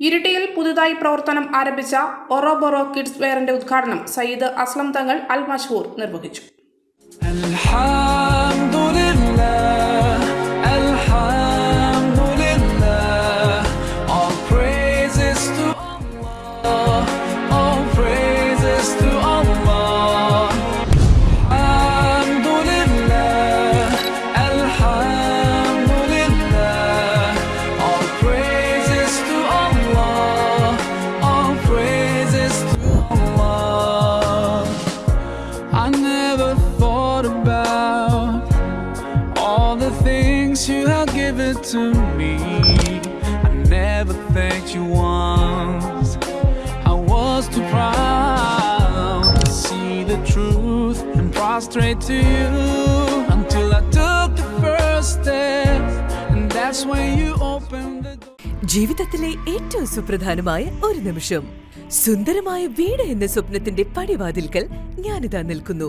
ഇരിട്ടിയിൽ പുതുതായി പ്രവർത്തനം ആരംഭിച്ച ഒറോബൊറോ കിഡ്സ് വെയറിന്റെ ഉദ്ഘാടനം സയ്യിദ് അസ്ലം തങ്ങൾ അൽ മഷൂർ നിർവഹിച്ചു. Things you have given to me. I never thanked you once. I was too proud to see the truth and prostrate to you until I took the first step, and that's when you opened the door. ജീവിതത്തിലെ ഏറ്റവും സുപ്രധാനമായ ഒരു നിമിഷം സുന്ദരമായ വീട് എന്ന സ്വപ്നത്തിന്റെ പടിവാതിൽക്കൽ ഞാനിതാ നിൽക്കുന്നു